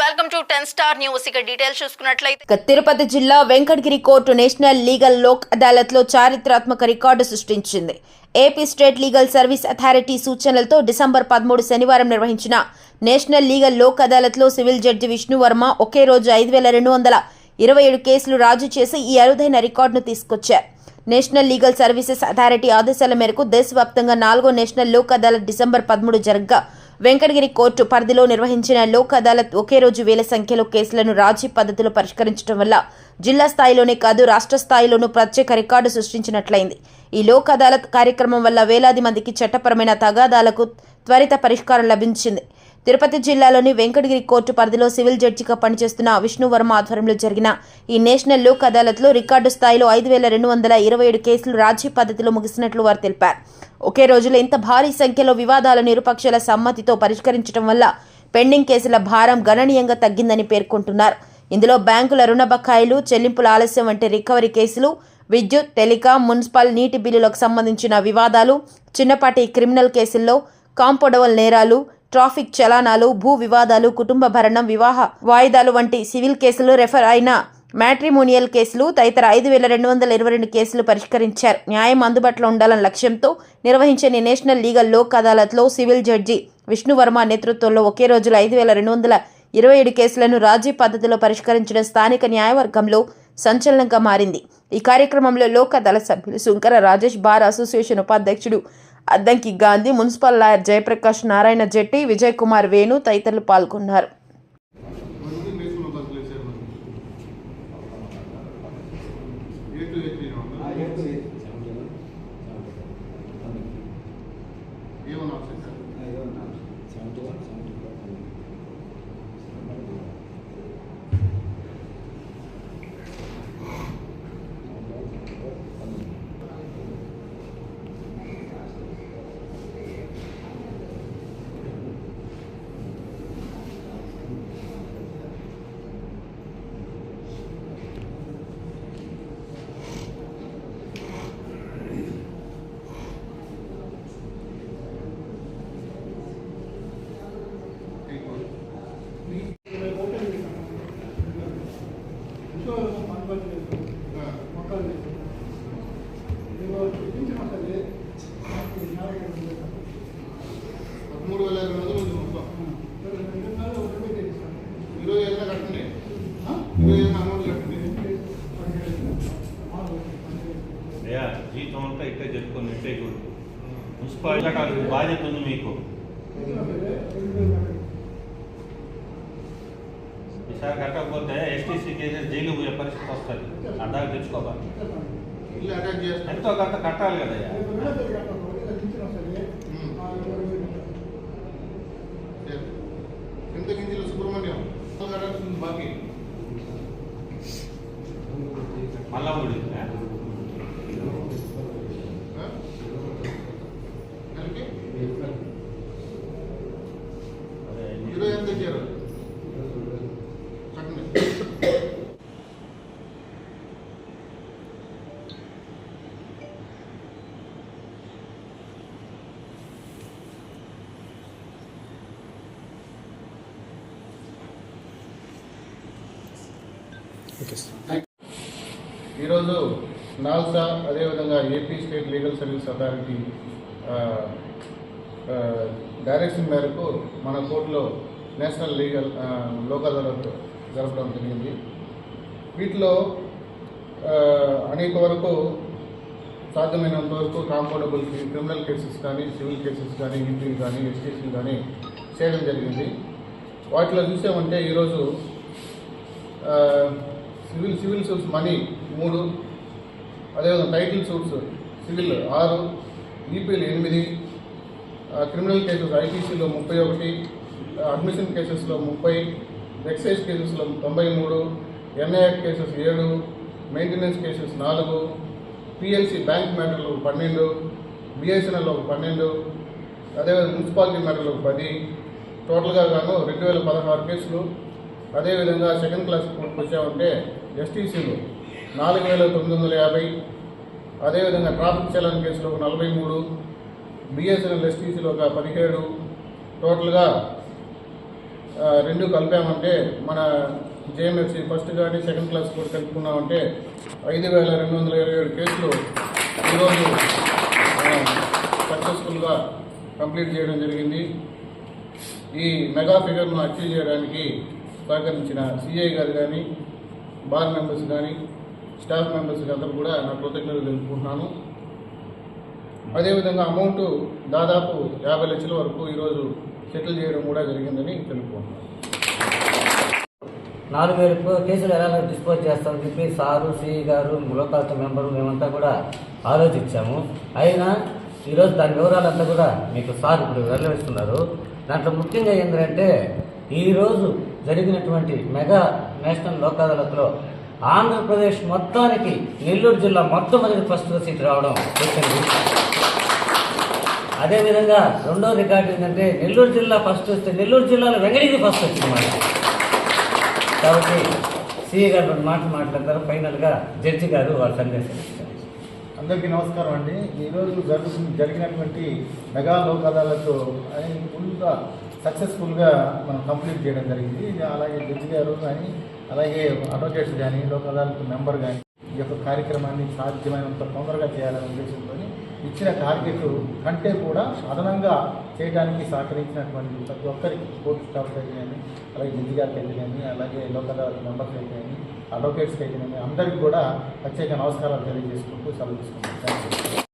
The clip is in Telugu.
Welcome to ten star news. ఇక డీటెయిల్స్ చూసుకున్నట్లయితే తిరుపతి జిల్లా Venkatagiri court national legal Lok అదాలత్లో చారిత్రాత్మక రికార్డు సృష్టించింది. AP state legal service authority సూచనలతో డిసెంబర్ పదమూడు శనివారం నిర్వహించిన నేషనల్ లీగల్ లోక్ అదాలత్లో సివిల్ జడ్జి విష్ణు వర్మ ఒకే రోజు ఐదు వేల రెండు వందల ఇరవై ఏడు కేసులు రాజు చేసి ఈ అరుదైన రికార్డును తీసుకొచ్చారు. నేషనల్ లీగల్ సర్వీసెస్ అథారిటీ ఆదేశాల మేరకు దేశవ్యాప్తంగా నాలుగో నేషనల్ లోక్ అదాలత్ డిసెంబర్ పదమూడు జరగ్గా వెంకటగిరి కోర్టు పరిధిలో నిర్వహించిన లోక్ అదాలత్ ఒకే రోజు వేల సంఖ్యలో కేసులను రాజీ పద్ధతిలో పరిష్కరించడం వల్ల జిల్లా స్థాయిలోనే కాదు రాష్ట్ర స్థాయిలోనూ ప్రత్యేక రికార్డు సృష్టించినట్లయింది. ఈ లోక్ అదాలత్ కార్యక్రమం వల్ల వేలాది మందికి చట్టపరమైన తగాదాలకు త్వరిత పరిష్కారం లభించింది. తిరుపతి జిల్లాలోని వెంకటగిరి కోర్టు పరిధిలో సివిల్ జడ్జిగా పనిచేస్తున్న విష్ణువర్మ ఆధ్వర్యంలో జరిగిన ఈ నేషనల్ లోక్ అదాలత్లో రికార్డు స్థాయిలో ఐదు వేల రెండు వందల ఇరవై ఏడు కేసులు రాజీ పద్ధతిలో ముగిసినట్లు వారు తెలిపారు. ఒకే రోజులో ఇంత భారీ సంఖ్యలో వివాదాలను ఇరుపక్షాల సమ్మతితో పరిష్కరించడం వల్ల పెండింగ్ కేసుల భారం గణనీయంగా తగ్గిందని పేర్కొంటున్నారు. ఇందులో బ్యాంకుల రుణ బకాయిలు చెల్లింపుల ఆలస్యం వంటి రికవరీ కేసులు విద్యుత్ టెలికాం మున్సిపల్ నీటి బిల్లులకు సంబంధించిన వివాదాలు చిన్నపాటి క్రిమినల్ కేసుల్లో కాంపౌండవల్ నేరాలు ట్రాఫిక్ చలానాలు భూ వివాదాలు కుటుంబ భరణం వివాహ వాయిదాలు వంటి సివిల్ కేసులు రెఫర్ అయిన మ్యాట్రిమోనియల్ కేసులు తదితర ఐదు వేల రెండు వందల ఇరవై రెండు కేసులు పరిష్కరించారు. న్యాయం అందుబాటులో ఉండాలన్న లక్ష్యంతో నిర్వహించిన నేషనల్ లీగల్ లోక్ అదాలత్లో సివిల్ జడ్జి విష్ణువర్మ నేతృత్వంలో ఒకే రోజులో ఐదు వేల రెండు వందల ఇరవై ఏడు కేసులను రాజీ పద్ధతిలో పరిష్కరించడం స్థానిక న్యాయవర్గంలో సంచలనంగా మారింది. ఈ కార్యక్రమంలో లోక్ అదాలత్ సభ్యులు శుంకర రాజేష్ బార్ అసోసియేషన్ ఉపాధ్యక్షుడు అద్దంకి గాంధీ మున్సిపల్ లాయర్ జయప్రకాష్ నారాయణ జెట్టి విజయ్ కుమార్ వేణు తదితరులు పాల్గొన్నారు. ఏ అయ్యా జీతం అంతా ఇట్టే చెప్పుకొని ఇట్టే కూడా మున్సిపాలిటీ కాదు బాధ్యత ఉంది మీకు ఈసారి కట్టకపోతే ఎస్టీసీ కేసెస్ జైలు పోయే పరిస్థితి వస్తుంది అడ్డాకు తెచ్చుకోవాలి ఇల్లు అటాక్ చేస్తాను ఎంతో కొంత కట్టాలి కదయ్యా ఎంత గింజలు సుబ్రహ్మణ్యం కట్టాల్సింది బాకీ మళ్ళా ఈరోజు నాల్సా అదేవిధంగా AP state legal service authority direction మేరకు మన కోర్టులో నేషనల్ లీగల్ లోక్ అదాలత్ జరపడం జరిగింది. వీటిలో అనేక వరకు సాధ్యమైనంత వరకు కాంపౌండబుల్ క్రిమినల్ కేసెస్ కానీ సివిల్ కేసెస్ కానీ ఇంటివి కానీ ఎస్టీసీలు కానీ చేయడం జరిగింది. వాటిలో చూసామంటే ఈరోజు సివిల్ సివిల్ సూట్స్ మనీ మూడు అదేవిధంగా టైటిల్ సూట్స్ సివిల్ ఆరు ఈపీఎల్ ఎనిమిది క్రిమినల్ కేసెస్ ఐపీసీలో ముప్పై ఒకటి అడ్మిషన్ కేసెస్లో ముప్పై ఎక్సైజ్ కేసెస్లో తొంభై మూడు ఎన్ఐఎఫ్ కేసెస్ ఏడు మెయింటెనెన్స్ కేసెస్ నాలుగు పిఎల్సి బ్యాంక్ మ్యాటర్లు పన్నెండు బిఎస్ఎన్ఎల్ ఒక పన్నెండు అదేవిధంగా మున్సిపాలిటీ మ్యాటర్లు పది టోటల్గా గాను రెండు వేల పదహారు కేసులు అదేవిధంగా సెకండ్ క్లాస్ కోర్టుకు వచ్చామంటే ఎస్టీసీలు నాలుగు వేల తొమ్మిది వందల యాభై అదేవిధంగా ట్రాఫిక్ చలన్ కేసులు ఒక నలభై మూడు బిఎస్ఎన్ఎల్ ఎస్టీసీలు ఒక పదిహేడు టోటల్గా రెండు కలిపామంటే మన జేఎంఎఫ్సి ఫస్ట్ కానీ సెకండ్ క్లాస్ కూడా కలుపుకున్నామంటే ఐదు వేల రెండు వందల ఇరవై ఏడు కేసులు ఈరోజు సక్సెస్ఫుల్గా కంప్లీట్ చేయడం జరిగింది. ఈ మెగా ఫిగర్ను అచీవ్ చేయడానికి సహకరించిన సిఐ గారు కానీ బార్ మెంబర్స్ కానీ స్టాఫ్ మెంబర్స్ అందరూ కూడా నా కృతజ్ఞతలు తెలుపుకుంటున్నాను. అదేవిధంగా అమౌంట్ దాదాపు యాభై లక్షల వరకు ఈరోజు సెటిల్ చేయడం కూడా జరిగిందని తెలుపుకుంటున్నాను. నాలుగు వేల కేసులు ఎలా డిస్పోజ్ చేస్తామని చెప్పి sir CE garu local member మేమంతా కూడా ఆలోచించాము. అయినా ఈరోజు దాని వివరాలంతా కూడా మీకు సార్ ఇప్పుడు వెల్లడిస్తున్నారు దాంట్లో ముఖ్యంగా ఏంటంటే ఈరోజు జరిగినటువంటి మెగా నేషనల్ లోక్ అదాలత్లో ఆంధ్రప్రదేశ్ మొత్తానికి నెల్లూరు జిల్లా మొత్తం అనేది ఫస్ట్ సీట్ రావడం వచ్చింది. అదేవిధంగా రెండో రికార్డు ఏంటంటే నెల్లూరు జిల్లా ఫస్ట్ వస్తే నెల్లూరు జిల్లాలో వెంగళగిరి ఫస్ట్ వచ్చిందన్నమాట కాబట్టి సిఏ గారు రెండు మాటలు మాట్లాడతారు. ఫైనల్గా జడ్జి గారు వాళ్ళ సందేశం అందరికీ నమస్కారం అండి. ఈరోజు జరుగు జరిగినటువంటి మెగా లోక్ అదాలత్ ముందుగా ఫుల్గా సక్సెస్ఫుల్గా మనం కంప్లీట్ చేయడం జరిగింది. అలాగే జడ్జి గారు కానీ అలాగే అడ్వకేట్స్ కానీ లోక్ అదాలత్ మెంబర్ కానీ ఈ యొక్క కార్యక్రమాన్ని సాధ్యమైనంత తొందరగా చేయాలనే ఉద్దేశంతో ఇచ్చిన టార్గెట్ కంటే కూడా అదనంగా చేయడానికి సహకరించినటువంటి ప్రతి ఒక్కరికి కోర్టు టౌప్లేదు కానీ అలాగే జడ్జి గారికి కానీ అలాగే లోక్ అదాలత్ మెంబర్స్కి అయితే కానీ అడ్వకేట్స్కి కానీ అందరికీ కూడా ప్రత్యేక నమస్కారాలు తెలియజేసుకుంటూ సెలవు తీసుకుంటాం థ్యాంక్ యూ